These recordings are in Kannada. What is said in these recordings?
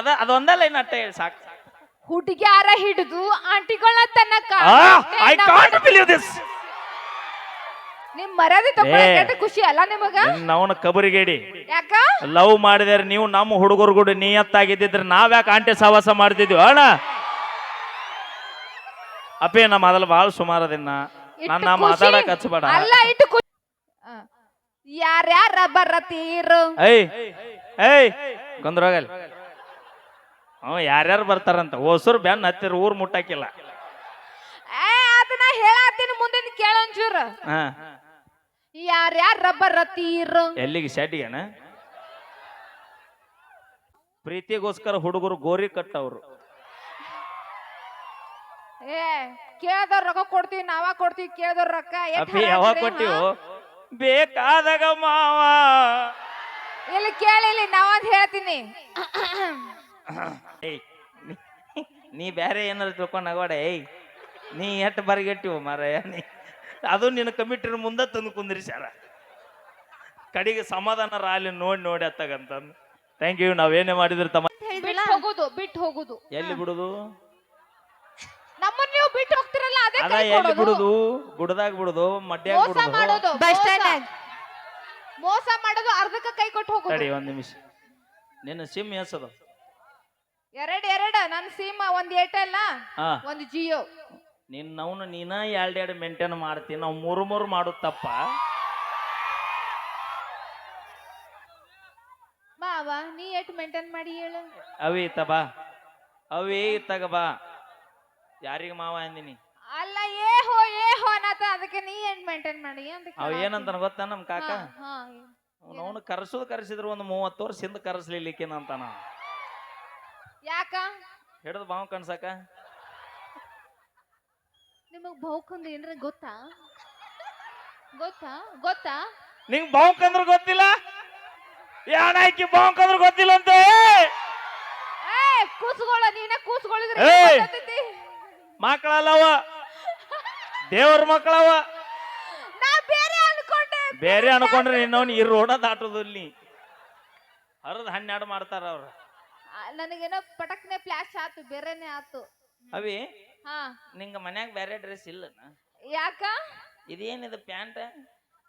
ಅದ ಅದೊಂದಲ್ಲ ಇನ್ನ ಅಟ್ಟ ಹೇಳಿ ಸಾಕು ಹುಡುಗ್ಯಾರ ಹಿಡಿದು ಆಂಟಿಗಳ ತನಕ ಐ ಕಾಂಟ್ ಬಿಲೀವ್ ದಿಸ್ ನಿಮ್ ಮರ್ಯಾದೆ ತಗೊಳಕ್ಕೆ ಖುಷಿ ಅಲ್ಲ ನಿಮಗ ಕಬರಿ ಕಬರಿಗೇಡಿ ಯಾಕ ಲವ್ ಮಾಡಿದ್ರೆ ನೀವು ನಮ್ಮ ಹುಡುಗರು ಕೂಡ ನಿಯತ್ತಾಗಿದ್ದಿದ್ರೆ ನಾವ್ಯಾಕೆ ಆಂಟಿ ಸಹವಾಸ ಮಾಡ್ತಿದ್ವಿ ಅಣ್ಣ ಅಪ್ಪೇ ನಮ್ಮ ಅದಲ್ಲ ಭಾಳ ಸುಮಾರದಿನ್ನ ದಿನ ನನ್ನ ಮಾತಾಡಕ್ ಹಚ್ಚಬೇಡ ಅಲ್ಲ ಇಟ್ಟು ಖುಷಿ ಯಾರ್ಯಾರ ಬರತೀರು ಏಯ್ ಏಯ್ ಕೊಂದ್ರೋಗಲ್ ಹ್ಞೂ ಯಾರ್ಯಾರು ಬರ್ತಾರಂತ? ಹೊಸರು ಬೆನ್ನ ಹತ್ತಿರ ಊರ್ ಮುಟ್ಟಾಕಿಲ್ಲ. ಏ ಅದನ್ನ ಹೇಳತ್ತೀನಿ ಮುಂದಿನ ಕೇಳೊಂಚೂರು ಹಾ. ಯಾರ್ಯಾರ ಬರತೀರು ಎಲ್ಲಿಗೆ? ಶೆಡ್ಗೆನ ಪ್ರೀತಿಗೋಸ್ಕರ ಹುಡುಗರು ಗೋರಿ ಕಟ್ಟವ್ರು. ಏ ಕೇಳ್ದವ್ರ ರೊಕ್ಕ ಕೊಡ್ತೀವಿ ನಾವ ಕೊಡ್ತೀವಿ ಕೇಳ್ದವ್ರ ರೊಕ್ಕ. ಎಷ್ಟ್ ಅಪ್ಪಿ ಯಾವಾಗ ಹರಾಜ್ರಿ, ಕೊಟ್ಟಿವು ಹಾ? ಬೇಕಾದಾಗ ಮಾವ. ಇಲ್ಲಿ ಕೇಳಿಲಿ ನಾವಂದ್ ಹೇಳ್ತೀನಿ. ಏಯ್ ನೀ- ಬೇರೆ ಏನಾರು ತಿಳ್ಕೊಂಡು ನಗೋಡೆ ಏಯ್ ನೀ ಎಟ್ಟು ಬರಿಗೆಟ್ಟಿವು ಮಾರಾಯ ನೀ ಅದು ನಿನ್ನ ಕಮಿಟ್ರ ಮುಂದೆ ತಂದು ಕುಂದ್ರಿಸ್ಯಾರ ಕಡೆಗೆ ಸಮಾಧಾನ ರಾಲಿ ನೋಡಿ ನೋಡಿ ಅತ್ತಾಗಂತಂದು. ಥ್ಯಾಂಕ್ ಯು ನಾವೇನೇ ಮಾಡಿದ್ರು ತಮ್ಮ ಬಿಟ್ಟು ಹೋಗುದು ಬಿಟ್ಟು ಹೋಗುದು. ಎಲ್ಲಿ ಬಿಡುದು? ನಮ್ಮನ್ನ ನೀವು ಬಿಟ್ಟು ಹೋಗ್ತಿರಲ್ಲ ಅದೇ ಅದ ಕೈ ಎಲ್ಲಿ ಕೊಡೋದು. ಬಿಡುದು? ಗುಡ್ದಾಗ ಬಿಡುದು ಮಡ್ಯಾಗ ಮೋಸ ಬಿಡುದು? ಮಾಡೋದು ಬಸ್ ಮೋಸ. ಸ್ಟ್ಯಾಂಡ್ ಮೋಸ ಮಾಡೋದು ಅರ್ಧಕ್ಕ ಕೈ ಕೊಟ್ಟು ಹೋಗೋದು. ತಡಿ ಒಂದ್ ನಿಮಿಷ. ನಿನ್ನ ಸಿಮ್ ಎಸದ. ಎರಡ್ ಎರಡ ನನ್ ಸಿಮ್ ಒಂದ್ ಏರ್ಟೆಲ್ ಹಾ. ಒಂದ್ ಜಿಯೋ. ನಿನ್ನವನು ನೀನ ಎರಡೆರಡು ಮೇಂಟೈನ್ ಮಾಡ್ತೀನಿ ನಾವು ಮೂರು ಮೂರು ಮಾಡುತ್ತಪ್ಪ ತಪ್ಪ. ಮಾವ ನೀ ಎಟ್ ಮೇಂಟೈನ್ ಮಾಡಿ ಹೇಳು. ಅವಿ ಇತ್ತ ಬಾ. ಅವಿ ತಗಬಾ ಬಾ. ಯಾರಿಗೆ ಮಾವ ಅಂದಿನಿ? ಅಲ್ಲ ಏ ಹೋ ಏ ಹೋ ಅನ್ನತ ಅದಕ್ಕೆ ನೀ ಏನ್ ಮೇಂಟೈನ್ ಮಾಡಿ ಅಂತ ಅವ. ಏನಂತಾನ ಗೊತ್ತಾ ನಮ್ ಕಾಕ? ಹಾ, ಹಾ. ಅವನು ಕರ್ಸೋದು ಕರ್ಸಿದ್ರು ಒಂದು ಮೂವತ್ತು ವರ್ಷ ಹಿಂದೆ ಕರ್ಸ್ಲಿಲ್ಲಿಕ್ಕೇನ ಅಂತಾನ ಯಾಕ? ಹಿಡಿದು ಬಾವು ಕಣ್ಸಕ? ನಿಮಗ್ ಬಹುಕಂದ್ ಏನ್ರ ಗೊತ್ತಾ? ಗೊತ್ತಾ? ಗೊತ್ತಾ? ನಿಂಗ್ ಬಾವುಕಂದ್ರ ಗೊತ್ತಿಲ್ಲ? ಯಾಣ ಹಾಕಿ ಬಾವುಕಂದ್ರ ಗೊತ್ತಿಲ್ಲ ಅಂತ? ಏ ಕೂಸ್ಕೊಳ್ಳ ನೀನ ಕೂಸ್ಗೊಳಿದ್ರೆ ಗೊತ್ತೈತಿ? ಮಕ್ಕಳಲ್ಲವ? ದೇವ್ರ ಮಕ್ಕಳವ? ನಾ ಬೇರೆ ಅನ್ಕೊಂಡೆ. ಬೇರೆ ಅನ್ಕೊಂಡ್ರೆ ನಿನ್ನವನ್ ಈ ರೋಡ ದಾಟೋದಿಲ್ಲ ಹರಿದ್ ಹನ್ನೆರಡು ಮಾಡ್ತಾರ ಅವ್ರ. ನನಗೇನೋ ಪಟಕ್ನೆ ಫ್ಲಾಶ್ ಆತು ಬೇರೆನೆ ಆತು. ಅವಿ ಹಾ. ನಿಂಗ ಮನ್ಯಾಗ ಬೇರೆ ಡ್ರೆಸ್ ಇಲ್ಲ ಯಾಕ? ಇದೇನಿದು ಪ್ಯಾಂಟ್?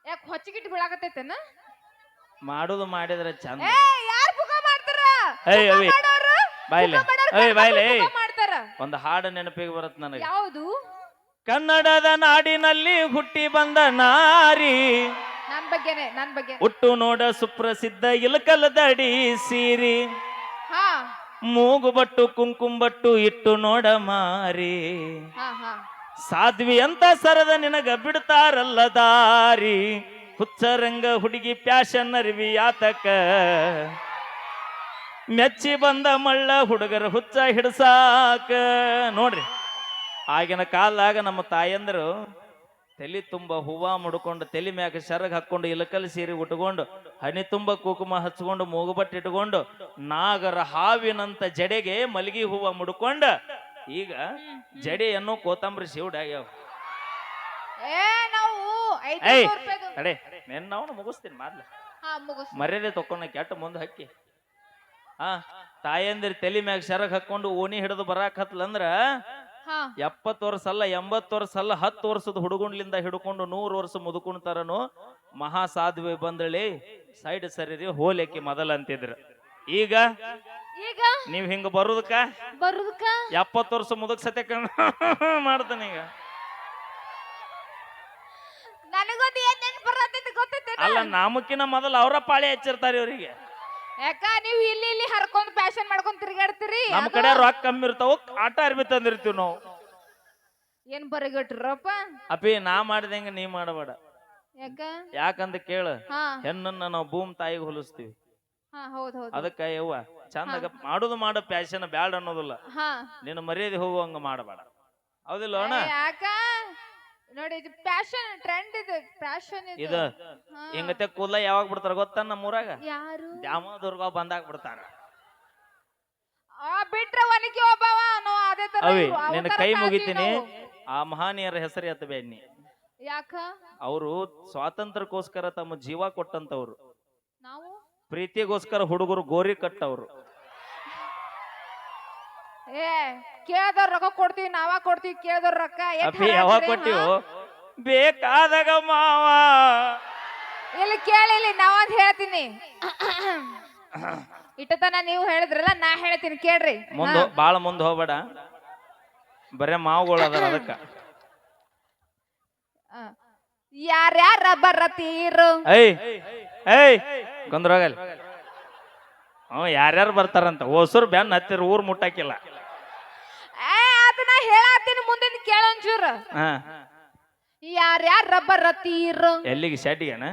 ಯಾಕ ಹೊಚ್ಚಿಗಿಟ್ ಬೀಳಾಕತ್ತೈತೇನ? ಮಾಡುದು ಮಾಡಿದ್ರೆ ಚಂದ. ಯಾರ್ ಪುಗ ಮಾಡ್ತಾರ? ಏಯ್ ಅವಿ ಬಾಯ್ಲೆ ಏಯ್ ಬಾಯ್ಲೆ ಮಾಡ್ತಾರ? ಒಂದು ಹಾಡು ನೆನಪಿಗೆ ಬರುತ್ತೆ ನನಗೆ. ಯಾವುದು? ಕನ್ನಡದ ನಾಡಿನಲ್ಲಿ ಹುಟ್ಟಿ ಬಂದ ನಾರಿ. ನನ್ ಬಗ್ಗೆನೆ ನನ್ ಬಗ್ಗೆ ಹುಟ್ಟು ನೋಡ ಸುಪ್ರಸಿದ್ಧ ಇಲಕಲದಡಿ ಸೀರಿ. ಮೂಗುಬಟ್ಟು ಕುಂಕುಂಬಟ್ಟು ಇಟ್ಟು ನೋಡ ಮಾರಿ. ಸಾಧ್ವಿ ಅಂತ ಸರದ ನಿನಗ ಬಿಡ್ತಾರಲ್ಲ ದಾರಿ. ಹುಚ್ಚರಂಗ ಹುಡುಗಿ ಪ್ಯಾಶನ್ ಅರಿವಿ ಆತಕ ಮೆಚ್ಚಿ ಬಂದ ಮಳ್ಳ ಹುಡುಗರ ಹುಚ್ಚ ಹಿಡ್ಸಾಕ. ನೋಡ್ರಿ ಆಗಿನ ಕಾಲಾಗ ನಮ್ಮ ತಾಯಂದರು ತಲೆ ತುಂಬ ಹೂವ ಮುಡ್ಕೊಂಡು ತಲೆ ಮ್ಯಾಗ ಸೆರಗ್ ಹಾಕೊಂಡು ಇಲಕಲ್ ಸೀರೆ ಉಟ್ಕೊಂಡು ಹನಿ ತುಂಬ ಕುಕುಮ ಹಚ್ಕೊಂಡು ಮೂಗುಬಟ್ಟು ಇಟ್ಕೊಂಡು ನಾಗರ ಹಾವಿನಂತ ಜಡೆಗೆ ಮಲಗಿ ಹೂವ ಮುಡ್ಕೊಂಡ. ಈಗ ಜಡೆಯನ್ನು ಕೋತಂಬರಿ ನಾವು ಏಯ್ ಅಡೆ ನೆನ್ ನಾವು ಮುಗಿಸ್ತೀನಿ ಮುಗಿಸ್ ಮರ್ಯಾದೆ ತಕೊಂಡ ಕೆಟ್ಟ ಮುಂದೆ ಹಕ್ಕಿ. ಹಾ ತಾಯಂದಿರ್ ತಲೆ ಮ್ಯಾಗ ಸೆರಗ್ ಹಾಕೊಂಡು ಓಣಿ ಹಿಡಿದು ಬರಾಕ್ ಹತ್ಲಂದ್ರ ಹಾ ಎಪ್ಪತ್ತು ವರ್ಷ ಅಲ್ಲ ಎಂಬತ್ತು ವರ್ಷ ಅಲ್ಲ ಹತ್ತು ವರ್ಷದ ಹುಡುಗುಂಡ್ಲಿಂದ ಹಿಡ್ಕೊಂಡು ನೂರು ವರ್ಷ ಮುದುಕೊಂಡ್ತಾರನು ಮಹಾ ಸಾಧ್ವಿ ಬಂದಳಿ ಸೈಡ್ ಸರಿ ಹೋಲಿಕ್ಕೆ ಮೊದಲ ಅಂತಿದ್ರು. ಈಗ? ನೀವ್ ಹಿಂಗ ಬರುದಕ್ಕ ಬರುದಕ್ಕ ಎಪ್ಪತ್ತು ವರ್ಷ ಮುದುಕ್ ಸತ್ಯ ಮಾಡ್ತಾನೆ ಈಗ. ಅಲ್ಲ ನಾಮಕ್ಕಿನ ಮೊದಲು ಅವರ ಪಾಳಿ ಹಚ್ಚಿರ್ತಾರೆ ಇವರಿಗೆ. ಯಾಕ ನೀವು ಇಲ್ಲಿ ಇಲ್ಲಿ ಹರ್ಕೊಂಡ್ ಫ್ಯಾಷನ್ ಮಾಡ್ಕೊಂಡ್ ತಿರ್ಗಾಡ್ತೀರಿ? ನಮ್ಮ ಅದು ಕಡೆ ರೊಕ್ಕ ಕಮ್ಮಿ ಇರ್ತಾವ ಆಟ ಅರ್ಬಿ ತಂದಿರ್ತೀವಿ ನಾವು. ಏನ್ ಬರಗಟ್ರಪ್ಪ ಅಪಿ ನಾ ಮಾಡಿದಂಗ ನೀ ಮಾಡಬೇಡ. ಯಾಕ? ಯಾಕಂದ ಕೇಳ ಹಾ. ಹೆಣ್ಣನ್ನ ನಾವು ಭೂಮ್ ತಾಯಿಗೆ ಹೋಲಿಸ್ತೀವಿ. ಹಾ ಹೌದ್ ಹೌದ್. ಅದಕ್ಕ ಯವ್ವ ಚಂದಾಗ ಮಾಡುದು ಮಾಡೋ ಪ್ಯಾಶನ್ ಬ್ಯಾಡ ಅನ್ನೋದಿಲ್ಲ. ಹಾ. ನಿನ್ನ ಮರ್ಯಾದೆ ಹೋಗುವಂಗ ಮಾಡಬೇಡ. ಹೌದಿಲ್ಲ ಅಣ್ಣ ಏ, ಯಾಕ? ನೋಡಿ ಇದು ಫ್ಯಾಷನ್ ಟ್ರೆಂಡ್ ಇದು ಫ್ಯಾಷನ್ ಇದು. ಇದು ಹಾ. ಹಿಂಗತೆ ಕೂದಲ ಯಾವಾಗ ಬಿಡ್ತಾರ ಗೊತ್ತ ನಮ್ಮ ಊರಾಗ? ಯಾರು? ದ್ಯಾಮ ದುರ್ಗ ಬಂದಾಗ ಬಿಡ್ತಾರ. ಆ ಬಿಟ್ರೆ ಒನಕೆ ಒಬ್ಬವ ಅನ್ನೋ ಅದೇ ತರ ಅವಿ ಇವು, ನಿನ್ನ ಕೈ ಮುಗಿತೀನಿ. ನಾವು. ಆ ಮಹಾನೀಯರ ಹೆಸರು ಎತ್ತಬೇಡಿ ಯಾಕ? ಅವರು ಸ್ವಾತಂತ್ರ್ಯಕ್ಕೋಸ್ಕರ ತಮ್ಮ ಜೀವ ಕೊಟ್ಟಂತವ್ರು. ನಾವು? ಪ್ರೀತಿಗೋಸ್ಕರ ಹುಡುಗರು ಗೋರಿ ಕಟ್ಟವರು. ಏ ಕೇಳ್ದವ್ರ ರೊಕ್ಕ ಕೊಡ್ತೀವಿ ನಾವ ಕೊಡ್ತೀವಿ ಕೇಳ್ದವ್ರ ರೊಕ್ಕ. ಎಷ್ಟ್ ಅಪ್ಪಿ ಯಾವಾಗ ಹರಾಜ್ರಿ, ಕೊಟ್ಟಿವು ಹಾ? ಬೇಕಾದಾಗ ಮಾವ. ಇಲ್ಲಿ ಕೇಳಿ ಇಲ್ಲಿ ನಾವೊಂದ್ ಹೇಳ್ತೀನಿ. ಇಟ್ಟತನ ನೀವು ಹೇಳಿದ್ರಲ್ಲ ನಾ ಹೇಳ್ತೀನಿ ಕೇಳ್ರಿ. ಮುಂದ ಬಾಳ ಮುಂದ್ ಹೋಗ್ಬೇಡ. ಬರೇ ಮಾವುಗಳು ಅದಾರ ಅದಕ್ಕ. ಯಾರ್ಯಾರ ಬರತೀರು ಐ ಏಯ್ ಗೊಂದ್ರೋಗಲ್ ಹ್ಞೂ ಯಾರ್ಯಾರು ಬರ್ತಾರಂತ. ಹೊಸರು ಬೆನ್ನ ಹತ್ತಿರ ಊರ್ ಮುಟ್ಟಾಕಿಲ್ಲ. ಅದನ್ನ ಹೇಳತ್ತೀನಿ ಮುಂದಿನ ಕೇಳೊಂಚೂರು ಹಾ. ಯಾರ್ಯಾರ ಬರತೀರು ಎಲ್ಲಿಗೆ ಶಾಟಿಗೆನ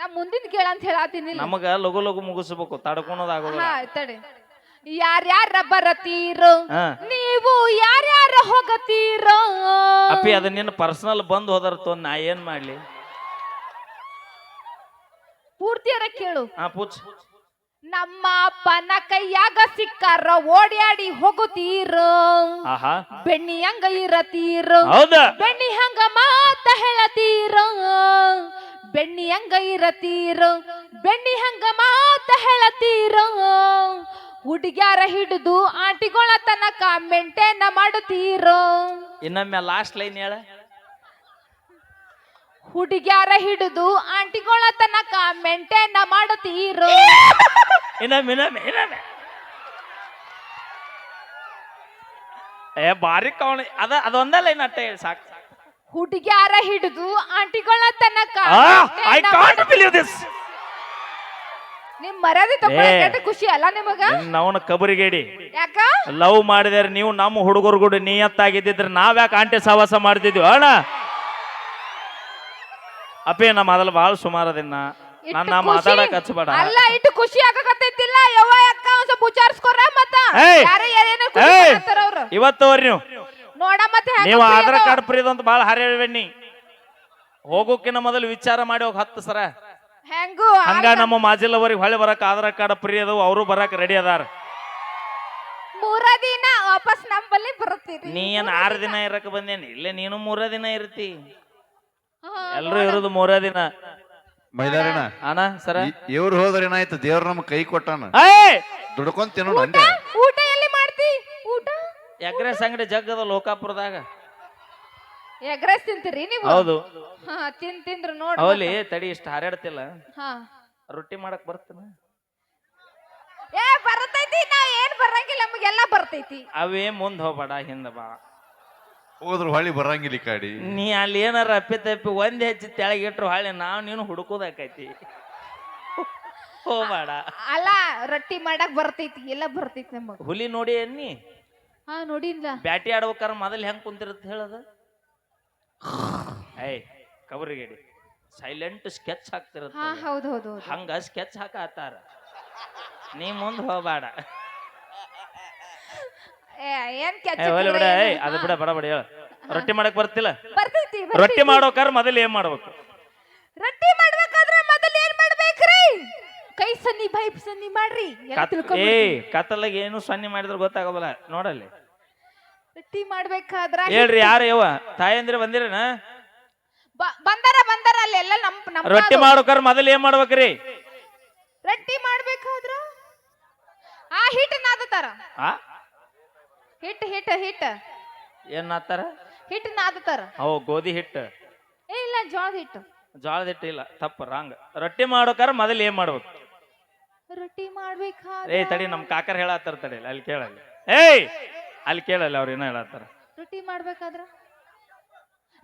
ನಾ ಮುಂದಿನ ಕೇಳಂತ ಹೇಳತ್ತೀನಿ. ನಮಗ ಲಘು ಲಘು ಮುಗಿಸ್ಬೇಕು ತಡ್ಕೊಳೋದ್ ಆಗೋದಿಲ್ಲ. ಹಾ ತಡಿ. ಯಾರ್ಯಾರ ಬರತೀರು ಹಾ. ನೀವು ಯಾರ್ಯಾರ ಹೋಗತೀರೋ ಅಪ್ಪಿ ಅದ ನಿನ್ನ ಪರ್ಸನಲ್ ಬಂದ್ ಹೋದರ್ ತೊಂದ್ ನಾ ಏನ್ ಮಾಡ್ಲಿ? ಪೂರ್ತಿಯರ ಕೇಳು. ಹಾ ಪೂಚ್. ನಮ್ಮ ಅಪ್ಪನ ಕೈಯಾಗ ಸಿಕ್ಕಾರ ಓಡ್ಯಾಡಿ ಹೋಗುತ್ತೀರ. ಆಹಾ. ಬೆಣ್ಣಿ ಹಂಗ ಇರತೀರ. ಹೌದ? ಬೆಣ್ಣಿ ಹಂಗ ಮಾತ ಹೇಳತೀರ. ಬೆಣ್ಣಿ ಹಂಗ ಇರತೀರ. ಬೆಣ್ಣಿ ಹಂಗ ಮಾತ ಹೇಳತೀರ. ಹುಡುಗ್ಯಾರ ಹಿಡಿದು ಆಂಟಿಗಳ ತನಕ ಮೆಂಟೇನ ಮಾಡುತ್ತೀರ ಇನ್ನೊಮ್ಮೆ ಲಾಸ್ಟ್ ಲೈನ್ ಹೇಳ. ಹುಡುಗ್ಯಾರ ಹಿಡಿದು ಆಂಟಿಗಳ ತನಕ ಮೆಂಟೇನ ಮಾಡುತ್ತೀರೋ ಇನ್ನೊಮ್ಮೆ ಇನ್ನೊಮ್ಮೆ ಇನ್ನೊಮ್ಮೆ. ಏ ಬಾರಿ ಕವಣ. ಅದ ಅದೊಂದಲ್ಲ ಲೈನ್ ಅಟ್ಟ ಹೇಳಿ ಸಾಕು. ಹುಡುಗ್ಯಾರ ಹಿಡಿದು ಆಂಟಿಗಳ ತನಕ ಐ maintain ಕಾಂಟ್ ಮಾಡು- ಬಿಲೀವ್ ದಿಸ್ ನಿಮ್ ಮರ್ಯಾದೆ ಏ. ಖುಷಿ ಅಲ್ಲ ನಿಮಗ? ಅವನ ಕಬರಿಗೇಡಿ. ಯಾಕ? ಲವ್ ಮಾಡಿದ್ರೆ ನೀವು ನಮ್ಮ ಹುಡುಗರು ಕೂಡ ನಿಯತ್ತಾಗಿದ್ದಿದ್ರೆ ನಾವ್ಯಾಕೆ ಆಂಟಿ ಸಹವಾಸ ಮಾಡ್ತಿದ್ವಿ ಅಣ್ಣ? ಅಪ್ಪೇ ನಾ ಮೊದಲು ಭಾಳ ಸುಮಾರು ದಿನ ಇಟ್ಟು ನನ್ನ ಖುಷಿ- ಮಾತಾಡಕ್ ಹಚ್ಚಬೇಡ. ಅಲ್ಲ ಇಟ್ಟು ಖುಷಿ ಆಗಕತ್ತೈತಿಲ್ಲ? ಯವ್ವ ಅಕ್ಕ ಒಂದ್ ಸ್ವಲ್ಪ ವಿಚಾರಿಸ್ಕೊರ ಮತ್ತ? ಏಯ್! ಯಾರೇ ಖುಷಿ ಏಯ್! ಅವ್ರು ಇವತ್ತು ಅವ್ರಿ. ನೀವು ನೋಡ ಮತ್ತೆ ನೀವು ಆಧಾರ್. ಕಾರ್ಡ್ ಪ್ರೀದ್ ಅಂತ ಭಾಳ ಹರಿಯಬೇಡಿ ಹೋಗೋಕಿನ ಮೊದಲು ವಿಚಾರ ಮಾಡಿ ಹೋಗಿ ಹತ್ತು ಸರ. ಹೆಂಗು? ಹಂಗ ನಮ್ಮ ಮಾಜಿಲ್ಲವರಿಗೆ ಹೊಳೆ ಬರಕ್ ಆಧಾರ್ ಕಾರ್ಡ್ ಪ್ರೀ ಅದಾವ ಅವರು ಬರಕ್ ರೆಡಿ ಅದಾರ. ಮೂರ ದಿನ ವಾಪಸ್ ನಮ್ಮಲ್ಲಿ ಬರುತ್ತೀರಿ ನೀ ಏನ್ ಆರು ದಿನ ಇರಕ್ ಬಂದೇನಿ? ಇಲ್ಲೇ ನೀನು ಮೂರ ದಿನ ಇರ್ತಿ. ಎಲ್ರು ಇರೋದು ಮೂರೇ ದಿನ. ಮೈದಾರಣ ಅಣ್ಣ ಸರ? ಇವ್ರು ಹೋದ್ರೆ ಏನಾಯ್ತು? ದೇವ್ರ ನಮ್ ಕೈ ಕೊಟ್ಟಾನ? ಏಯ್! ದುಡ್ಕೊಂಡ್ ತಿನ್ನೋಣ ಅಂದೆ. ಊಟ ಎಲ್ಲಿ ಮಾಡ್ತಿ? ಊಟ? ಎಗ್ರೆಸ್ ಅಂಗಡಿ ಜಗ್ಗದ ಲೋಕಾಪುರದಾಗ. ಎಗ್ರೆಸ್ ತಿಂತೀರಿ ನೀವು? ಹೌದು. ಹಾ ತಿನ್ ತಿಂದ್ರು ನೋಡಿ ಅವಲಿ ತಡಿ ಇಷ್ಟ ಹಾರಾಡ್ತಿಲ್ಲ. ಹಾ. ರೊಟ್ಟಿ ಮಾಡಕ್ ಬರ್ತಾನ? ಏ ಬರ್ತೈತಿ ನಾ ಏನ್ ಬರಂಗಿಲ್ಲ ನಮಗೆಲ್ಲ ಬರ್ತೈತಿ. ಅವೇ ಮುಂದ್ ಹೋಗ್ಬೇಡ ಹಿಂದ ಬಾ. ಹೋದ್ರು ಹೊಳಿ ಬರಂಗಿಲ್ಲ ಈ ಕಾಡಿ. ನೀ ಅಲ್ಲಿ ಏನಾರ ಅಪ್ಪಿ ತಪ್ಪಿ ಒಂದ್ ಹೆಜ್ಜೆ ತೆಳಗಿಟ್ರು ಹೊಳ್ಳಿ ನಾವ್ ನೀನು ಹುಡುಕೋದಾಕೈತಿ. ಹೋಗ್ಬೇಡ ಅಲ್ಲ ರೊಟ್ಟಿ ಮಾಡಕ್ ಬರ್ತೈತಿ ಎಲ್ಲ ಬರ್ತೈತಿ ನಮಗ. ಹುಲಿ ನೋಡಿ ಅನ್ನಿ ಹಾ ನೋಡಿಲ್ಲ. ಬ್ಯಾಟಿ ಆಡ್ಬೇಕಾರ ಮೊದಲ್ ಹೆಂಗ್ ಕುಂತಿರತ್ ಹೇಳದ? ಏಯ್ ಕಬರಿಗೇಡಿ ಸೈಲೆಂಟ್ ಸ್ಕೆಚ್ ಹಾ ಹಾಕ್ತಿರತ್ತ ಹೌದು ಹೌದು ಹೌದು. ಹಂಗ ಸ್ಕೆಚ್ ಹಾಕತ್ತಾರ ನೀ ಮುಂದ್ ಹೋಗ್ಬೇಡ. ಏನ್ ಕೆಚ್ಚ ಬಿಡ ಏಯ್ ಅದು ಬಿಡ ಬಡ ಬಡ ಹೇಳ. ರೊಟ್ಟಿ ಮಾಡಕ್ ಬರ್ತಿಲ್ಲ? ಬರ್ತೈತಿ ರೊಟ್ಟಿ ಬರ್ತೈತಿ. ಮಾಡೋಕಾರ ಮೊದಲು ಏನ್ ಮಾಡ್ಬೇಕು? ರೊಟ್ಟಿ ಮಾಡ್ಬೇಕಾದ್ರೆ ಮೊದಲು ಏನ್ ಮಾಡ್ಬೇಕ್ರಿ? ಕೈ ಸನ್ನಿ ಬೈ ಸನ್ನಿ ಮಾಡ್ರಿ ಎಲ್ಲ ಕತ್- ಏ. ಕತ್ತಲಾಗ ಏನು ಸನ್ನಿ ಮಾಡಿದ್ರು ಗೊತ್ತಾಗೋದಿಲ್ಲ ನೋಡಲ್ಲಿ. ರೊಟ್ಟಿ ಮಾಡ್ಬೇಕಾದ್ರ ಹೇಳ್ರಿ ಯಾರು ಯವ್ವ? ತಾಯಂದ್ರೆ ಬಂದಿರನ? ಬ- ಬಂದಾರ ಬಂದಾರ ಅಲ್ಲೆಲ್ಲ ನಮ್ ನಮ್ ರೊಟ್ಟಿ ಮಾಡೋಕಾರ ಮೊದಲು ಏನ್ ಮಾಡ್ಬೇಕ್ರಿ? ರೊಟ್ಟಿ ಮಾಡ್ಬೇಕಾದ್ರ ಆ ಹಿಟ್ಟನ್ನ ನಾದತಾರ ಆ? ಹಿಟ್ ಹಿಟ್ ಹಿಟ್. ಏನ್ ನಾತಾರ ಹಿಟ್ ನಾದತಾರ ಅವು ಗೋಧಿ ಹಿಟ್ಟು ಏ ಇಲ್ಲ ಜೋಳದ ಹಿಟ್ಟು ಜೋಳದ ಹಿಟ್ಟು ಇಲ್ಲ ತಪ್ಪ ರಾಂಗ್. ರೊಟ್ಟಿ ಮಾಡೋಕಾರ ಮೊದಲು ಏನ್ ಮಾಡ್ಬೇಕು? ರೊಟ್ಟಿ ಮಾಡ್ಬೇಕಾದ್ರೆ ಏಯ್ ತಡಿ ನಮ್ ಕಾಕರ್ ಹೇಳತ್ತಾರ ತಡಿ ಅಲ್ಲಿ ಕೇಳಲ್ಲ ಏಯ್ ಅಲ್ಲಿ ಕೇಳಲ್ಲ ಅವ್ರು ಏನೋ ಹೇಳತ್ತಾರ. ರೊಟ್ಟಿ ಮಾಡ್ಬೇಕಾದ್ರ?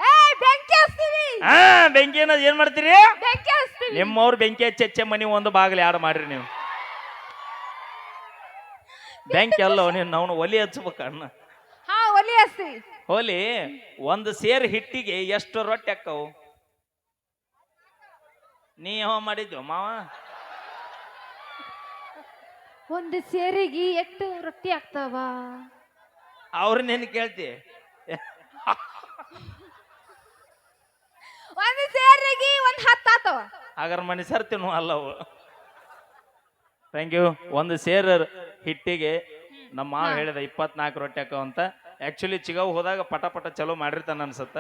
ಏ ಬೆಂಕಿ ಹಚ್ತೀವಿ. ಆ ಬೆಂಕಿ ಏನು ಏನ್ ಮಾಡ್ತೀರಿ? ಬೆಂಕಿ ಹಚ್ತೀವಿ. ನಿಮ್ಮವ್ರು ಬೆಂಕಿ ಹಚ್ಚೆ ಮನಿ ಒಂದು ಬಾಗಿಲು ಯಾರು ಮಾಡ್ರಿ ನೀವು? ಬೆಂಕಿ ಅಲ್ಲ ನೀನು ಅವನು ಒಲಿ ಹಚ್ಬೇಕು ಅಣ್ಣ. ಹಾ ಒಲಿ ಹಚ್ತೀವಿ ಹೋಲಿ ಒಂದು ಸೇರ್ ಹಿಟ್ಟಿಗೆ ಎಷ್ಟು ರೊಟ್ಟಿ ಅಕ್ಕವು? ನೀ ಯಾವ ಮಾಡಿದ್ಯೋ ಮಾವ? ಒಂದು ಸೇರಿಗೆ ಎಷ್ಟು ರೊಟ್ಟಿ ಆಗ್ತಾವ? ಅವ್ರು ನೀನು ಕೇಳ್ತಿ. ಒಂದು ಸೇರಿಗೆ ಒಂದು ಹತ್ತು ಆತವ ಹಾಗಾದ್ರೆ ಮನುಷ್ಯರ್ ತಿನ್ನು ಅಲ್ಲವು. ಥ್ಯಾಂಕ್ ಯು ಒಂದು ಸೇರ್ ಹಿಟ್ಟಿಗೆ ನಮ್ಮ ಮಾವ ಹೇಳಿದ ಇಪ್ಪತ್ನಾಲ್ಕು ರೊಟ್ಟಿ ಹಾಕೋ ಅಂತ. ಆ್ಯಕ್ಚುಲಿ ಚಿಗವ್ ಹೋದಾಗ ಪಟ ಪಟ ಚಲೋ ಮಾಡಿರ್ತಾನ ಅನ್ಸತ್ತ.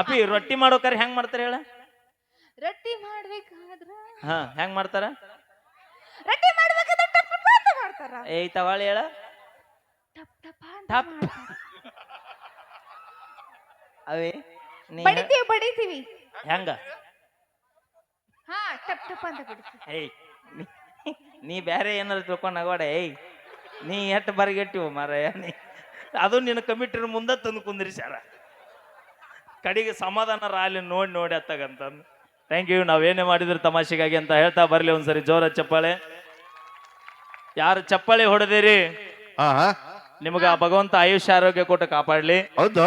ಅಪ್ಪಿ ರೊಟ್ಟಿ ಮಾಡೋಕಾರ ಹೆಂಗ್ ಮಾಡ್ತಾರೆ ಹೇಳ? ರೊಟ್ಟಿ ಮಾಡ್ಬೇಕಾದ್ರ? ಹಾ ಹೆಂಗ್ ಮಾಡ್ತಾರ? ರೊಟ್ಟಿ ಮಾಡ್ಬೇಕಾದ್ರ ಮಾಡ್ತಾರ. ಏಯ್ ತಗೊಳ್ಳಿ ಹೇಳ. ಟಪ್ ಟಪ್ ಅಂತ ಟಪ್. ಅವೇ ಬಡಿತೀವಿ ಬಡಿತೀವಿ. ಹೆಂಗ? ಟಪ್ ಟಪ್ ಅಂತ ಏಯ್ ನೀ- ನೀ ಬೇರೆ ಏನಾದ್ರು ತಿಳ್ಕೊಂಡು ನಗೋಡ ಏಯ್ ನೀ ಎಷ್ಟು ಬರಿಗೆಟ್ಟಿವು ಮಾರಾಯ ನೀ ಅದು ನಿನ್ನ ಕಮಿಟ್ರ ಮುಂದೆ ತಂದು ಕುಂದ್ರಿಸ್ಯಾರ ಕಡೆಗೆ ಸಮಾಧಾನ ರಾಲಿ ನೋಡಿ ನೋಡಿ ಅತ್ತಾಗಂತಂದು. ಥ್ಯಾಂಕ್ ಯು ನಾವೇನೇ ಮಾಡಿದ್ರು ತಮಾಷೆಗಾಗಿ ಅಂತ ಹೇಳ್ತಾ ಬರಲಿ ಒಂದ್ಸರಿ ಜೋರ ಚಪ್ಪಾಳೆ. ಯಾರು ಚಪ್ಪಾಳೆ ಹೊಡೆದಿರಿ? ಹಾ ನಿಮಗ ಆ ಭಗವಂತ ಆಯುಷ್ಯ ಆರೋಗ್ಯ ಕೊಟ್ಟು ಕಾಪಾಡ್ಲಿ. ಹೌದು.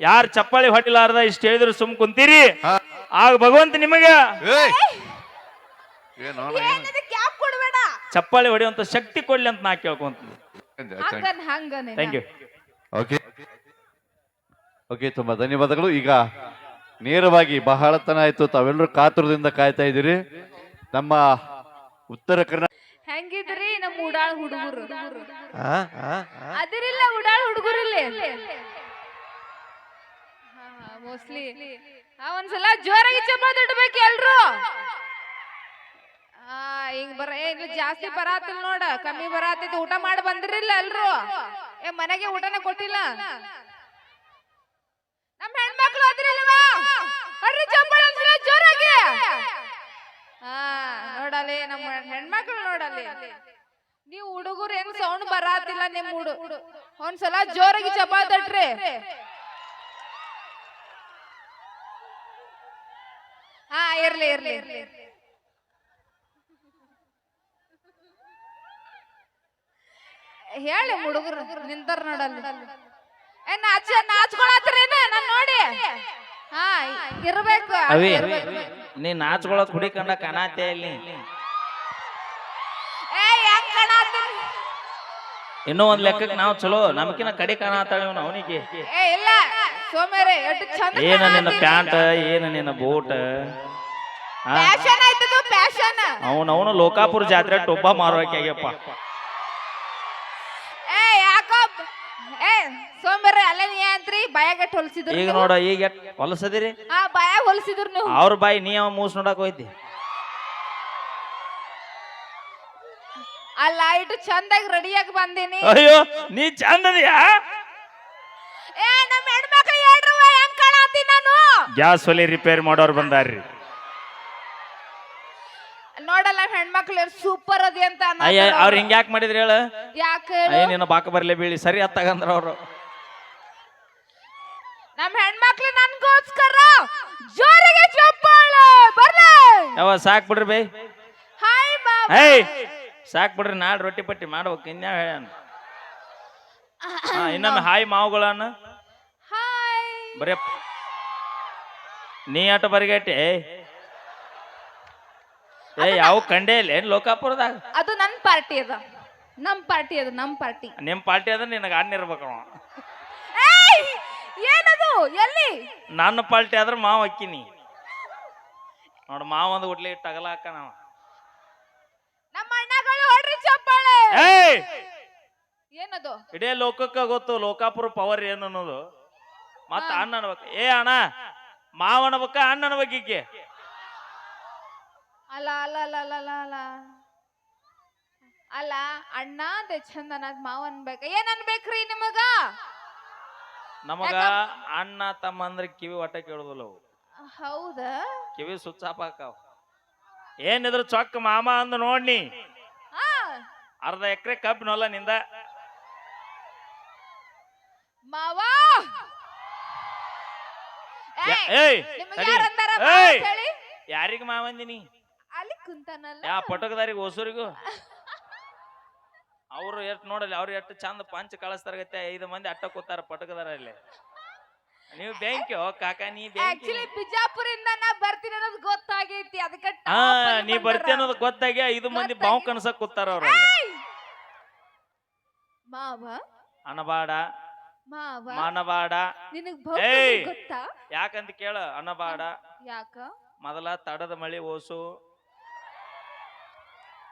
ಯಾರು ಚಪ್ಪಾಳಿ ಹೊಡಿಲಾರ್ದ ಇಷ್ಟು ಹೇಳಿದ್ರು ಸುಮ್ ಕುಂತೀರಿ. ಆಗ ಭಗವಂತ ನಿಮಗೆ. ಏಯ್. ಏನೋ ಏನದು ಕ್ಯಾಪ್ ಕೊಡ್ಬೇಡ. ಚಪ್ಪಾಳಿ ಹೊಡೆಯುವಂತ ಶಕ್ತಿ ಕೊಡ್ಲಿ ಅಂತ ನಾ ಕೇಳ್ಕೊಂತೀನಿ. ಹಂಗನ್ ಹಂಗನೆ ಥ್ಯಾಂಕ್ ಯು ಓಕೆ ಓಕೆ ತುಂಬಾ ಧನ್ಯವಾದಗಳು. ಈಗ ನೇರವಾಗಿ ಬಹಳ ತನ ಆಯ್ತು. ತಾವೆಲ್ಲರೂ ಕಾತುರದಿಂದ ಕಾಯ್ತಾ ಇದ್ದೀರಿ. ನಮ್ಮ ಉತ್ತರ ಕರ್ನಾಟಕ ಹೆಂಗಿದ್ರಿ ನಮ್ಮ ಉಡಾಳ್ ಹುಡುಗರು? ಅದಿರಿಲ್ಲ ಉಡಾಳ್ ಹುಡುಗರಲ್ಲಿ. ಮೋಸ್ಟ್ಲಿ ಒಂದ್ಸಲ ಜೋರಾಗಿ ಚಪ್ಪಾಳೆ ಇಡ್ಬೇಕು ಎಲ್ರು. ಆ ಹಿಂಗ್ ಬರ ಏ, ಇಲ್ಲಿ ಜಾಸ್ತಿ ಬರಾತಿಲ್ ನೋಡ ಕಮ್ಮಿ ಬರಾತಿದ್ ಊಟ ಮಾಡಿ ಬಂದ್ರಿಲ್ಲ ಎಲ್ರು. ಏ ಮನೆಗೆ ಊಟನೇ ಕೊಟ್ಟಿಲ್ಲ. ನಮ್ಮ ಹೆಣ್ಮಕ್ಳು ಅದ್ರಿಲ್ವಾ ಬರ್ರಿ ಚಪ್ಪಾಳೆ ಜೋರಾಗಿ. ಹಾ ನೋಡಲಿ ನಮ್ಮ ಹೆಣ್ಮಕ್ಳು ನೋಡಲಿ. ನೀವು ಹುಡುಗರು ಏನ್ ಸೌಂಡ್ ಬರಾತಿಲ್ಲ ನಿಮ್ ಹುಡು ಒಂದ್ಸಲ ಜೋರಾಗಿ ಚಪಾತ್ ತಟ್ರಿ. ಹಾ ಇರ್ಲಿ ಇರ್ಲಿ ಇರ್ಲಿ. ಹೇಳಿ ಹುಡುಗರು ನಿಂತಾರ ನೋಡಲ್ಲ ಏ ನಾಚ ನಾಚ್ಕೊಳತ್ರೇನ ನಾನ್ ನೋಡಿ. ಹಾ ಇರ್ಬೇಕು. ಅವಿ ನೀ ನೀ ನಾಚ್ಕೊಳಕ್ ಹುಡಿಕೊಂಡ ಕಾಣತ್ತೆ ಇಲ್ಲಿ? ಏ ಹೆಂಗ್ ಕಾಣತ್ತೀನಿ ಇನ್ನೂ ಒಂದ್ ಲೆಕ್ಕಕ್ಕೆ ನಾವು ಚಲೋ. ನಮ್ಕಿನ ಕಡೆ ಕಾಣತ್ತಾಳ ಇವನು ಅವನಿಗೆ. ಏ ಇಲ್ಲ. ಸೋಮೇರೆ ಎಷ್ಟು ಚಂದ ಏನ ನಿನ್ನ ಪ್ಯಾಂಟ್ ಏನ ನಿನ್ನ ಬೂಟ್? ಫ್ಯಾಷನ್ ಆಯ್ತದು ಫ್ಯಾಷನ್ ಅವನ ಅವನು ಲೋಕಾಪುರ ಜಾತ್ರೆ ಟೊಬ್ಬ ಮಾರೋಕೆ ಆಗ್ಯಪ್ಪ ಏ ಯಾಕೋ ಏ ಸೋಮೇರೆ ಅಲ್ಲೇ ನೀ ಬಾಯಾಗ ಹೊಲ್ಸಿದ್ರು ಈಗ ನೋಡ ಈಗ ಎಷ್ಟ್ ಹೊಲಸದಿರಿ? ಆ ಬಾಯಾಗ ಹೊಲ್ಸಿದ್ರು ನೀವು? ಅವ್ರ ಬಾಯಿ ನೀ ಅವ ಮೂಸ್ ನೋಡಕ್ ಹೋಯ್ತಿ. ಅಲ್ಲ ಇಟ್ಟು ಚಂದಾಗಿ ರೆಡಿಯಾಗಿ ಬಂದೀನಿ. ಅಯ್ಯೋ ನೀ ಚಂದದಿಯಾ? ಏ ನಮ್ಮ ಹೆಣ್ಮಕ್ಳು ಹೇಳ್ರವ ಹೆಂಗ್ ನಾನು? ಗ್ಯಾಸ್ ಒಲಿ ರಿಪೇರ್ ಮಾಡೋರು ಬಂದಾರ್ರಿ. ನೋಡಲ್ಲ ಹೆಣ್ಮಕ್ಳು ಸೂಪರ್ ಅದಿ ಅಂತ ಅಯ್ಯ ಅನ್ನೋದು ಅವ್ರ ಹಿಂಗ್ ಯಾಕೆ ಮಾಡಿದ್ರಿ ಹೇಳ? ಯಾಕೆ ಅಯ್ಯ ನಿನ್ನ ಬಾಕ ಬರ್ಲಿ ಬೀಳಿ ಸರಿ ಅತ್ತಾಗಂದ್ರ ಅವ್ರು. ನಮ್ಮ ಹೆಣ್ಮಕ್ಳು ನನ್ಗೋಸ್ಕರ ಜೋರಿಗೆ ಚಪ್ಪಾಳೆ ಬರ್ಲಿ. ಯಾವ ಸಾಕ್ ಬಿಡ್ರಿ ಬೈ. ಹಾಯ್ ಬಾಬಾ. ಏಯ್ ಸಾಕ್ ಬಿಡ್ರಿ ನಾಳೆ ರೊಟ್ಟಿ ಪಟ್ಟಿ ಮಾಡ್ಬೇಕು ಇನ್ಯಾವ ಹೇಳ ಇನ್ನೊಮ್ಮೆ ಹಾಯ್ ಮಾವುಗಳನ್ನ. ಹಾಯ್. ಬರೀ ನೀ ಆಟ ಬರಿಗಟ್ಟಿ ಏ ಯಾವ ಕಂಡೇ ಇಲ್ಲ ಏನ್ ಲೋಕಾಪುರದಾಗ? ಅದು ನನ್ನ ಪಾರ್ಟಿ ಅದ. ನಮ್ ಪಾರ್ಟಿ ಅದು ನಮ್ ಪಾರ್ಟಿ. ನಿಮ್ ಪಾರ್ಟಿ ಅದ ನಿನಗೆ ಅಣ್ಣ ಇರ್ಬೇಕು ಅವ. ಏಯ್ ಏನದು? ಎಲ್ಲಿ? ನನ್ನ ಪಾರ್ಟಿ ಆದ್ರೆ ಮಾವ ಅಕ್ಕಿನಿ. ನೋಡಿ ಮಾವ ಒಂದು ಉಡ್ಲಿ ಟಗಲಾಕ ನಾವ. ನಮ್ಮ ಅಣ್ಣಗಳು ಹೊಡ್ರಿ ಚಪ್ಪಾಳೆ. ಏಯ್! ಏನದು? ಇಡೇ ಲೋಕಕ್ಕ ಗೊತ್ತು ಲೋಕಾಪುರ ಪವರ್ ಏನು ಅನ್ನೋದು. ಮತ್ತ ಅಣ್ಣ ಅನ್ಬೇಕ. ಏ ಅಣ್ಣ ಮಾವ ಅನ್ಬೇಕ ಅಣ್ಣ ಅನ್ಬೇಕಿಕ್ಕೆ ಅಲ್ಲ ಅಲ್ಲ ಅಲ್ಲ ಅಲ್ಲ ಅಲ್ಲ ಅಲ್ಲ. ಅಲ್ಲ ಅಣ್ಣ ಅಂತ ಚಂದ ಅನ್ನದ್ ಮಾವ ಅನ್ಬೇಕ. ಏನ್ ಅನ್ಬೇಕ್ರಿ ನಿಮಗ? ನಮಗ ಅಣ್ಣ ತಮ್ಮ ಅಂದ್ರೆ ಕಿವಿ ಒಟ್ಟ ಕೇಳುದಿಲ್ಲ ಅವು. ಹೌದಾ? ಕಿವಿ ಹಾಕಾವ ಏನಿದ್ರು ಚೊಕ್ಕ ಮಾಮ ಅಂದ ನೋಡ್ನಿ. ಆ, ಅರ್ಧ ಎಕರೆ ಕಬ್ಬಿನಲ್ಲ ನಿಂದ. ಮಾವ! ಏ, ಏಯ್, ಏಯ್ ನಿಮ್ಗ್ ತಡಿ. ಯಾರ್ ಅಂದಾರ ಮಾವ ಏಯ್ ಅಂತ ಹೇಳಿ? ಯಾರಿಗ ಮಾವಂದಿನಿ ಅಲ್ಲಿ ಕುಂತಾನಲ್ಲ. ಯಾ ಪಟಕದಾರಿಗೆ ಹೊಸೂರಿಗೂ? ಅವ್ರು ಎಷ್ಟು ನೋಡಲಿ ಅವ್ರು ಎಷ್ಟು ಚಂದ ಪಂಚ ಕಳಿಸ್ತಾರಗತ್ತೆ ಐದು ಮಂದಿ ಅಟ್ಟ ಕೂತಾರ ಪಟಕದಾರಲ್ಲಿ ನೀವು ಬ್ಯಾಂಕ್ಯೋ ಕಾಕ ನೀ ಬ್ಯಾಂಕ್ ಆಕ್ಚುಲಿ ಬಿಜಾಪುರಿಂದ ನಾ ಬರ್ತೀನಿ ಅನ್ನೋದು ಗೊತ್ತಾಗೈತಿ ಅದಕ್ಕೆ ಹಾ ನೀ ಬರ್ತೀನಿ ಬರ್ತಿ ಅನ್ನೋದು ಗೊತ್ತಾಗಿ ಐದು ಮಂದಿ. ಬಾವು ಕನಸ ಕೂತಾರ ಅವ್ರ! ಮಾವ? ಅನಬಾಡ ಮಾವ? ಮಾನಬಾಡ. ನಿನಗ್ ಏಯ್! ಗೊತ್ತಾ? ಯಾಕಂತ ಕೇಳ ಅನಬಾಡ ಯಾಕ? ಮೊದಲ ತಡದ ಮಳಿ ಓಸು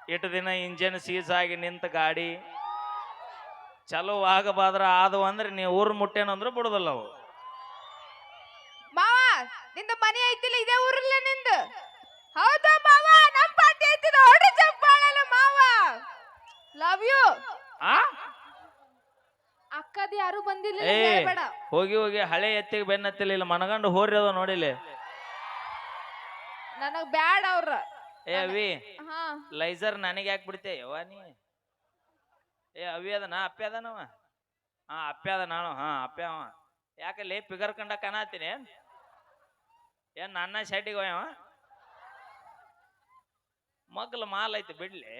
ಇಟ್ಟು ದಿನ ಇಂಜಿನ್ ಸೀಸ್ ಆಗಿ ನಿಂತ ಗಾಡಿ. ಚಲೋ ಆಗಬಾದ್ರ ಆದವು ಅಂದ್ರೆ ನೀವು ಊರು ಮುಟ್ಟೇನಂದ್ರೆ ಬಿಡುದಲ್ಲ ಅವು. ಮಾವ ನಿಂದ ಮನೆ ಐತಿಲ್ಲ ಇದೇ ಊರಲ್ಲ ನಿಂದ? ಹೌದಾ ಮಾವ? ನಮ್ಮ ಪಾರ್ಟಿ ಐತಿ ನೋಡ್ರಿ ಚಪ್ಪಾಳಲ್ಲ ಮಾವ. ಲವ್ ಯು ಆ? ಅಕ್ಕದ ಯಾರು ಬಂದಿಲ್ಲ ಏ ಹೇಳ್ಬೇಡ. ಹೋಗಿ ಹೋಗಿ ಹಳೆ ಎತ್ತಿಗೆ ಬೆನ್ನತ್ತಿಲ್ಲ ಇಲ್ಲ ಮನಗಂಡು ಹೋರಿ ಅದ ನೋಡಿಲಿ ನನಗ್ ಬ್ಯಾಡ ಅವ್ರ. ಏ ಅವಿ ಹಾ. ಲೈಸರ್ ನನಗೆ ಯಾಕೆ ಬಿಡ್ತೆ? ಯವ್ವ ನೀ? ಏ ಅವಿ ಅದನ ಅಪ್ಪೆ ಅದನವ ಹಾ ಅಪ್ಪೆ ಅದ ನಾನು ಹಾ ಅಪ್ಪೆ ಅವ. ಯಾಕಲ್ಲಿ ಪಿಗರ್ ಕಂಡ ಕಾಣತ್ತೀನಿ ಏನ್ ನನ್ನ ಶೆಡ್ಡಿಗೆ ಹೋಯವ ಮಗ್ಲ ಮಾಲ್ ಐತಿ ಬಿಡ್ಲಿ.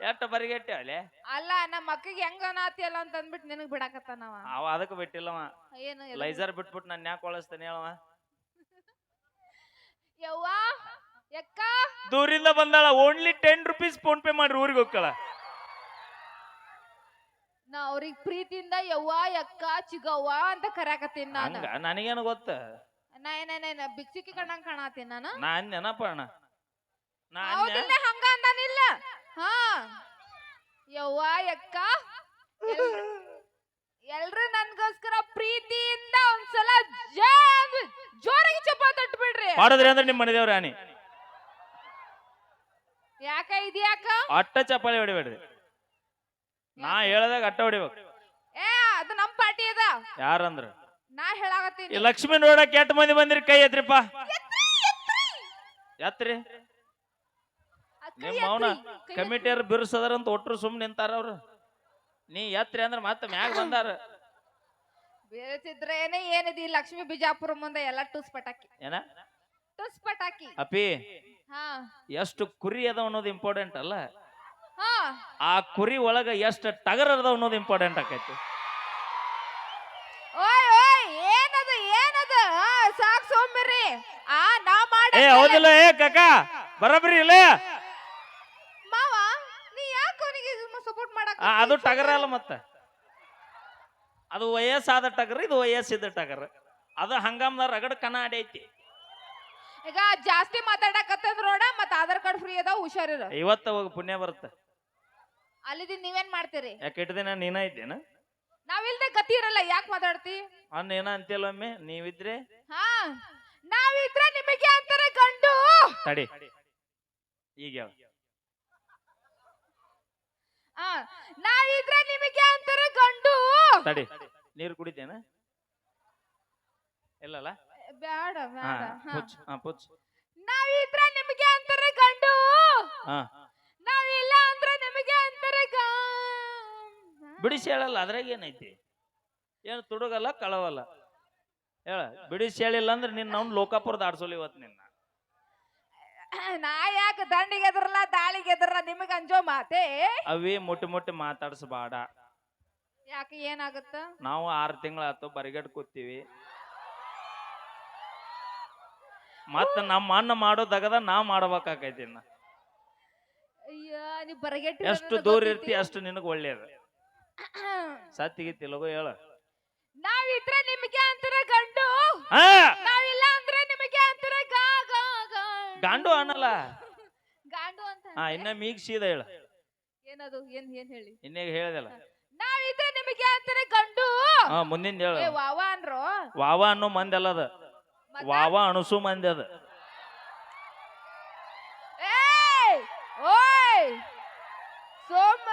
ಎಷ್ಟು ಬರಿಗೆಟ್ಟೆ ಅಲ್ಲಿ ಅಲ್ಲ ನಮ್ಮ ಹೆಂಗ್ ಹೆಂಗ ಅನಾತಿಯಲ್ಲ ಅಂತ ಅಂದ್ಬಿಟ್ಟು ನಿನಗ್ ಬಿಡಾಕತ್ತಾನವ ಅವ? ಅದಕ್ಕೆ ಬಿಟ್ಟಿಲ್ಲವ ಏನು ಲೈಸರ್ ಬಿಟ್ಬಿಟ್ಟು ನಾನು ಯಾಕೆ ಕೊಳಿಸ್ತಾನೆ ಹೇಳವ ಯವ್ವ ದೂರಿಂದ ಬಂದಾಳ only ten rupees PhonePe ಮಾಡ್ರಿ ಊರಿಗೆ ಹೋಗ್ಕಳ. ನಾ ಅವ್ರಿಗೆ ಪ್ರೀತಿಯಿಂದ ಯವ್ವ ಯಕ್ಕ ಚಿಗವ್ವ ಅಂತ ಕರ್ಯಾಕತ್ತೀನಿ ನಾನು. ಹಂಗ ನನಗೇನು ಗೊತ್ತ? ನಾ ಏನೇನೇನ ಬಿಕ್ಸಿಕ್ಕಿ ಕಣ್ಣಂಗ್ ಕಾಣತೀನಿ ನಾನು? ನಾ ನೆನಪ ಅಣ್ಣ. ನಾ ಹೌದಿಲ್ಲ ಹಂಗ ಅಂದಾನಿಲ್ಲ. ಹಾ. ಯವ್ವ ಯಕ್ಕ ಎಲ್ರು- ಎಲ್ರು ನನ್ಗೋಸ್ಕರ ಪ್ರೀತಿಯಿಂದ ಒಂದ್ಸಲ ಜೋಗ್- ಜೋರಾಗಿ ಚಪ್ಪ ತಟ್ಬಿಡ್ರಿ. ಮಾಡಿದ್ರಿ ಅಂದ್ರೆ ನಿಮ್ಮ ಮನೆದೇವ್ರ ಯಾಕ ಇದ್ಯಾಕ? ಅಟ್ಟ ಚಪ್ಪಾಳಿ ಹೊಡಿಬೇಡ್ರಿ. ನಾ ಹೇಳದಾಗ ಅಟ್ಟ ಹೊಡಿಬೇಕು. ಏ ಅದು ನಮ್ ಪಾರ್ಟಿ ಅದ. ಯಾರಂದ್ರ? ನಾ ಹೇಳಾಕತ್ತೀನಿ. ಈ ಲಕ್ಷ್ಮಿ ನೋಡಕ್ ಎಟ್ ಮಂದಿ ಬಂದಿರಿ ಕೈ ಎತ್ರಿಪ್ಪ. ಎತ್ರಿ ಅಕ್ಕ ನಿಮ್ಮ ಅವನ ಎತ್ರಿ, ಕೈ ಕಮಿಟಿಯರ್ ಬಿರ್ಸದಾರಂತ ಒಟ್ರು ಸುಮ್ ನಿಂತಾರ ಅವ್ರು. ನೀ ಎತ್ರಿ ಅಂದ್ರ ಮತ್ತೆ ಮ್ಯಾಗ ಬಂದಾರ. ಬೇರೆತಿದ್ರೇನೆ ಏನಿದೆ ಈ ಲಕ್ಷ್ಮೀ ಬಿಜಾಪುರ ಮುಂದೆ ಎಲ್ಲ ಟೂಸ್ ಪಟಾಕಿ. ಏನ? ಟುಸ್ ಪಟಾಕಿ ಅಪಿ ಹಾ. ಎಷ್ಟು ಕುರಿ ಅದ ಅನ್ನೋದು ಇಂಪಾರ್ಟೆಂಟ್ ಅಲ್ಲ? ಹಾ. ಆ ಕುರಿ ಒಳಗ ಎಷ್ಟು ಟಗರ್ ಅದ ಅನ್ನೋದು ಇಂಪಾರ್ಟೆಂಟ್ ಆಕೈತಿ. ಓಯ್ ಓಯ್ ಏನದು ಏನದು? ಸಾಕ್ ಸೋಂಬಿರಿ ಆ ನಾ ಮಾಡ ಏ ಹೌದಿಲ್ಲ ಏ ಕಾಕ ಬರಬ್ರಿ ಇಲ್ಲ. ಮಾವ ನೀ ಯಾಕೆ ಅವನಿಗೆ ಸಪೋರ್ಟ್ ಮಾಡಕ್ ಆ, ಅದು ಟಗರ ಅಲ್ಲ ಮತ್ತೆ. ಅದು ವಯಸ್ಸಾದ ಟಗರ್ ಇದು ವಯಸ್ಸಿದ ಟಗರ್. ಅದು ಹಂಗಾಮ್ದ ರಗಡ ಕನ ಐತಿ ಈಗ ಜಾಸ್ತಿ ಮಾತಾಡಕತ್ತಂದ್ರ ನೋಡ ಮತ್ತ ಆಧಾರ್ ಕಾರ್ಡ್ ಫ್ರೀ ಅದಾವ ಹುಷಾರಿರ ಇವತ್ತ ಹೋಗಿ ಪುಣ್ಯ ಬರುತ್ತೆ. ಅಲ್ಲಿದಿ ನೀವೇನ್ ಮಾಡ್ತೀರಿ? ಯಾಕೆ ಇಟ್ಟು ದಿನ ನೀನ ಇದ್ದೇನ? ನಾವಿಲ್ದೆ ಗತಿ ಇರಲ್ಲ ಯಾಕೆ ಮಾತಾಡ್ತಿ? ಅನ್ನ ಏನ ಅಂತಿಲ್ಲ ಒಮ್ಮೆ ನೀವಿದ್ರೆ? ಹಾ ನಾವಿದ್ರೆ ನಿಮಗೆ ಅಂತಾರೆ ಗಂಡು. ತಡಿ. ಈಗ ಯಾವ ಆ ನಾವಿದ್ರೆ ನಿಮಗೆ ಅಂತಾರೆ ಗಂಡು. ತಡಿ. ನೀರು ಕುಡಿತೇನ? ಇಲ್ಲಲ್ಲ? ಬ್ಯಾಡ ಹಾ ಬ್ಯಾಡ ಹಾ. ಪುಚ್ ಹಾ ಪುಚ್. ನಾವಿದ್ರೆ ನಿಮಗೆ ಅಂತಾರೆ ಗಂಡು. ಹಾ. ನಾವಿಲ್ಲ ಅಂದ್ರೆ ನಿಮಗೆ ಅಂತಾರೆ ಗಾ. ಬಿಡಿಸಿ ಹೇಳಲ್ಲ ಅದ್ರಾಗ ಏನೈತಿ? ಏನು ತುಡುಗಲ್ಲ ಕಳವಲ್ಲ? ಹೇಳ ಬಿಡಿಸಿ ಹೇಳಿಲ್ಲ ಅಂದ್ರೆ ನಿನ್ನ ಅವ್ನು ಲೋಕಾಪುರದ ಆಡ್ಸೋಲಿ ಇವತ್ತು ನಿನ್ನ. ನಾ ಯಾಕೆ ದಂಡಿಗೆ ಎದ್ರಲ್ಲ ದಾಳಿಗೆ ಎದ್ರಲ್ಲ ನಿಮಗೆ ಅಂಜೋ ಮಾತೆ? ಅವೇ ಮುಟ್ಟಿ ಮುಟ್ಟಿ ಮಾತಾಡ್ಸಬೇಡ. ಯಾಕೆ ಏನಾಗುತ್ತ? ನಾವು ಆರು ತಿಂಗಳಾತು ಬರಿಗಟ್ ಕೂತೀವಿ. ಮತ್ತ ನಮ್ಮ ಅಣ್ಣ ಮಾಡೋದಾಗದ ನಾ ಮಾಡ್ಬೇಕಾಕೈತಿ ಇನ್ನ. ಅಯ್ಯ ಬರಗೆಟ್ಟಿ ಎಷ್ಟು ದೂರ ಇರ್ತಿ ಅಷ್ಟು ನಿನಗ ಒಳ್ಳೇದು. ಸತ್ತಿಗಿತ್ತಿ ಲಗು ಹೇಳ. ನಾವಿದ್ರೆ ನಿಮಗೆ ಅಂತರ ಗಂಡು. ಹಾ. ನಾವಿಲ್ಲ ಅಂದ್ರೆ ನಿಮಗೆ ಅಂತರ ಗಾ ಗಾ ಗಾ. ಗಾಂಡು ಅನ್ನಲ್ಲ. ಗಾಂಡು ಅಂತ ಹಾ ಇನ್ನ ಮೀಗ್ ಸೀದ ಹೇಳ. ಏನದು ಏನ್ ಏನ್ ಹೇಳಿ? ಇನ್ನೇ ಹೇಳ್ದಲ್ಲ. ನಾವಿದ್ರೆ ನಿಮಗೆ ಅಂತರ ಗಂಡು. ಹಾ ಮುಂದಿನ ಹೇಳ. ಏ ವಾವ ಅನ್ರೋ ವಾವ ಅನ್ನೋ ಮಂದೆಲ್ಲದ? ವಾವ ಅಣಸು ಮಂದಿ ಅದ. ಓಯ್ ಸೋಮ.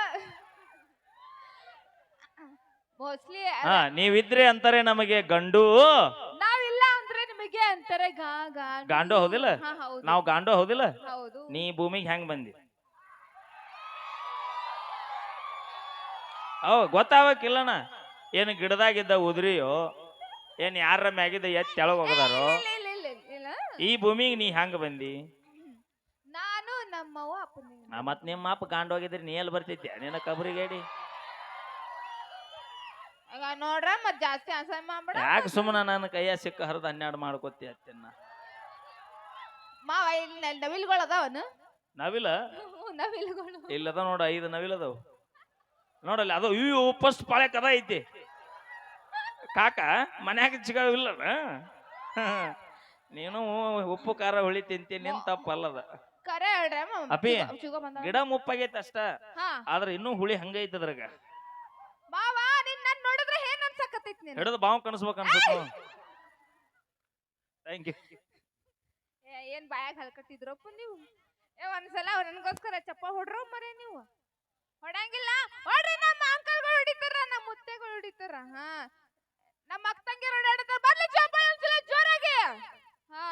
ಮೋಸ್ಟ್ಲಿ ಹಾ ನೀವಿದ್ರೆ ಅಂತಾರೆ ನಮಗೆ ಗಂಡು. ನಾವಿಲ್ಲ ಅಂದ್ರೆ ನಿಮಗೆ ಅಂತಾರೆ ಗಾ ಗಾ ಗಾಂಡು ಹೌದಿಲ್ಲ? ಹಾ ಹೌದು. ನಾವು ಗಾಂಡು ಹೌದಿಲ್ಲ? ಹೌದು. ನೀ ಭೂಮಿಗೆ ಹೆಂಗ್ ಬಂದಿ? ಅವ್ ಗೊತ್ತಾವಕ್ಕಿಲ್ಲಣ ಏನು ಗಿಡದಾಗಿದ್ದ ಉದ್ರಿಯೋ ಏನ್ ಯಾರ ಮ್ಯಾಗಿದ ಎತ್ ತೆಳಗ ಹೋಗದಾರೋ? ಇಲ್ಲ ಇಲ್ಲ ಇಲ್ಲ ಇಲ್ಲ, ಇಲ್ಲ. ಈ ಭೂಮಿಗೆ ನೀ ಹೆಂಗ್ ಬಂದಿ? ನಾನು ನಮ್ಮವ್ವ ಅಪ್ಪನ ಆ, ಮತ್ ನಿಮ್ಮ ಅಪ್ಪ ಕಾಂಡ್ ಹೋಗಿದ್ರಿ ನೀ ಎಲ್ಲಿ ಬರ್ತೈತಿ ನಿನ್ನ ಕಬ್ರಿಗೇಡಿ ಈಗ ನೋಡ್ರ ಮತ್ ಜಾಸ್ತಿ ಅಸಹ್ಯ ಮಾಡ್ಬೇಡ. ಯಾಕೆ ಸುಮ್ಮನ ನನ್ನ ಕೈಯ ಸಿಕ್ಕ ಹರಿದು ಹನ್ನೆರಡು ಮಾಡ್ಕೊತಿ ಅತ್ತಿನ ಮಾವ ಇಲ್ಲಿ ನವಿಲ್ಗಳು ಅದಾವನು ನವಿಲ? ನವಿಲ್ಗಳು. ಇಲ್ಲದ ನೋಡ ಐದು ನವಿಲ್ ಅದಾವ. ನೋಡಲ್ಲ ಅದು ಇವು ಫಸ್ಟ್ ಪಾಳೆ ಕದ ಐತಿ. ಕಾಕ ಮನ್ಯಾಗ ಜಿಗಳಿಲ್ಲನ ನೀನು ಉಪ್ಪು ಖಾರ ಹುಳಿ ತಿಂತೀನಿ ತಪ್ಪಲ್ಲದ. ಕರೆ ಹೇಳ್ರಿ ಬಂದ ಗಿಡ ಮುಪ್ಪಾಗೈತೆ ಅಷ್ಟ. ಆದ್ರೆ ಆದ್ರ ಇನ್ನೂ ಹುಳಿ ಹಂಗೈತ್ ಅದ್ರಾಗ. ಮಾವ ನಿನ್ ನೋಡಿದ್ರೆ ಏನ್ ಅನ್ಸಕತ್ತೈತಿ ನೀನ್ ಹಿಡಿದು ಬಾವು ಕನಸ್ಬೇಕು ಅನ್ಸುತ್ತೆ. Thank you. ಏ, ಏನ್ ಬಾಯಾಗ ಹಲ್ಕಟ್ಟಿದ್ರಪ್ಪ ನೀವು? ಏ ಒಂದ್ಸಲ ನನಗೋಸ್ಕರ ಚಪ್ಪ ಹೊಡ್ರೋ ಮರೆ ನೀವು? ಹೊಡಂಗಿಲ್ಲ. ಹೊಡ್ರಿ ನಮ್ಮ ಅಂಕಲ್ಗಳು ಹೊಡಿತಾರ ನಮ್ಮ ಮುತ್ತೆಗಳು ಹೊಡಿತಾರ ಹಾ. ನಮ್ಮ ಅಕ್ಕ ತಂಗಿ ಬರ್ಲಿ ಜೋರಾಗಿ. ಹಾ.